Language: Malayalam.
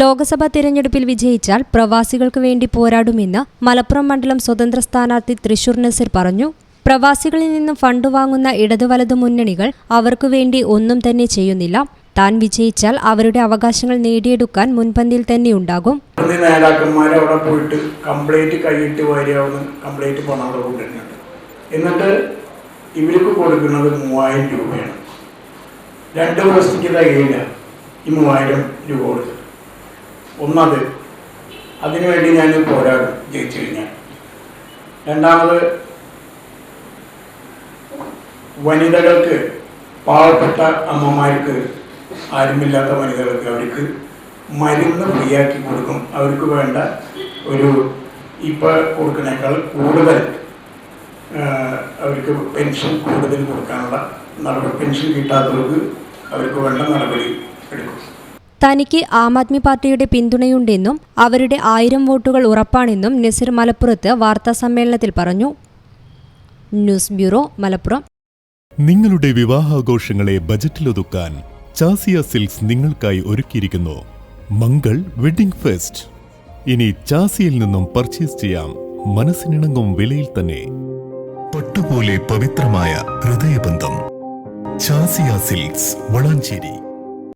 ലോക്സഭാ തിരഞ്ഞെടുപ്പിൽ വിജയിച്ചാൽ പ്രവാസികൾക്ക് വേണ്ടി പോരാടുമെന്ന് മലപ്പുറം മണ്ഡലം സ്വതന്ത്ര സ്ഥാനാർത്ഥി തൃശൂർ നസീർ പറഞ്ഞു. പ്രവാസികളിൽ നിന്നും ഫണ്ട് വാങ്ങുന്ന ഇടതുവലതു മുന്നണികൾ അവർക്കു വേണ്ടി ഒന്നും തന്നെ ചെയ്യുന്നില്ല. താൻ വിജയിച്ചാൽ അവരുടെ അവകാശങ്ങൾ നേടിയെടുക്കാൻ മുൻപന്തിയിൽ തന്നെ ഉണ്ടാകും. നേതാക്കന്മാരെ അവിടെ പോയിട്ട് കംപ്ലൈന്റ് കൈയിട്ട് വാരിയാവുന്ന കംപ്ലൈന്റ് പണം എന്നിട്ട് ഇവർക്ക് കൊടുക്കുന്നത് മൂവായിരം രൂപയാണ്. രണ്ട് വർഷത്തേക്ക് തികയില്ല. ഈ മൂവായിരം രൂപ കൊടുത്തിട്ട് ഒന്നത്. അതിനുവേണ്ടി ഞാൻ പോരാടും. ജയിച്ചു കഴിഞ്ഞാൽ. രണ്ടാമത് വനിതകൾക്ക് പാവപ്പെട്ട അമ്മമാർക്ക് ആരുമില്ലാത്ത വനിതകൾക്ക് അവർക്ക് മരുന്ന് ഫ്രീയാക്കി കൊടുക്കും. അവർക്ക് വേണ്ട ഒരു ഇപ്പോൾ കൊടുക്കുന്നേക്കാൾ കൂടുതൽ അവർക്ക് പെൻഷൻ കൂടുതൽ കൊടുക്കാനുള്ള നടപടി പെൻഷൻ കിട്ടാത്തവർക്ക് അവർക്ക് വേണ്ട നടപടി എടുക്കും. തനിക്ക് ആം ആദ്മി പാർട്ടിയുടെ പിന്തുണയുണ്ടെന്നും അവരുടെ ആയിരം വോട്ടുകൾ ഉറപ്പാണെന്നും നസീർ മലപ്പുറത്ത് വാർത്താസമ്മേളനത്തിൽ പറഞ്ഞു. News bureau Malappuram. നിങ്ങളുടെ വിവാഹാഘോഷങ്ങളെ ബജറ്റിലൊതുക്കാൻ ചാസിയ സിൽക്സ് നിങ്ങൾക്കായി ഒരുക്കിയിരിക്കുന്നു. Mangal wedding fest. ഇനി ചാസിയിൽ നിന്നും പർച്ചേസ് ചെയ്യാം. മനസ്സിനിണങ്ങും വിലയിൽ തന്നെ. പട്ടുപോലെ പവിത്രമായ ഹൃദയബന്ധം. ചാസിയ സിൽക്സ് വളാഞ്ചേരി.